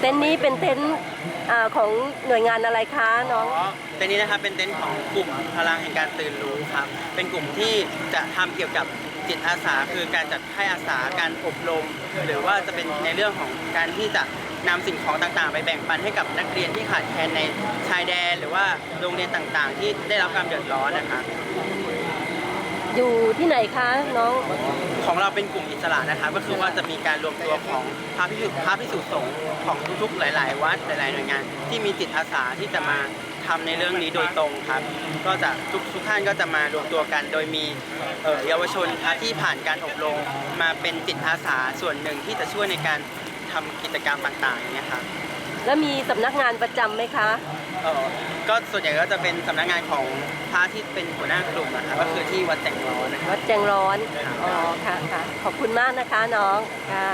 เต็นท์นี้เป็นเต็นท์อ่าของหน่วยงานอะไรคะน้องอ๋อเต็นท์นี้นะครับเป็นเต็นท์ของกลุ่มพลังแห่งการตื่นรู้ครับ เป็นกลุ่มที่จะทำเกี่ยวกับจิตอาสา คือการจัดให้อาสาการอบรม หรือว่าจะเป็นในเรื่องของการที่จะนำสิ่งของต่างๆ ไปแบ่งปันให้กับนักเรียนที่ขาดแคลนในชายแดน หรือว่าโรงเรียนต่างๆ ที่ได้รับความเดือดร้อนนะครับ อยู่ที่ไหนคะน้อง ของเราเป็นกลุ่มอิสระนะครับก็คือว่าจะมีการรวมตัวของพระพิสุพระพิสุสงฆ์ของทุกๆ หลาย ๆ วัดหลายๆหน่วยงาน ที่มีจิตอาสาที่จะมาทำในเรื่องนี้โดยตรงครับ ก็จะทุกทุกท่านก็จะมารวมตัวกันโดยมีเอ่อเยาวชนครับที่ผ่านการอบรมมาเป็นจิตอาสาส่วนหนึ่งที่จะช่วยในการทำกิจกรรมต่างๆอย่างเงี้ยครับ แล้วมีสำนักงานประจำไหมคะ เอ่อก็ส่วนใหญ่ก็จะเป็นสำนักงานของพระที่เป็นหัวหน้ากลุ่มนะครับก็คือที่วัดแจงร้อนนะครับ วัดแจงร้อน อ๋อ ค่ะค่ะ ขอบคุณมากนะคะน้อง ค่ะ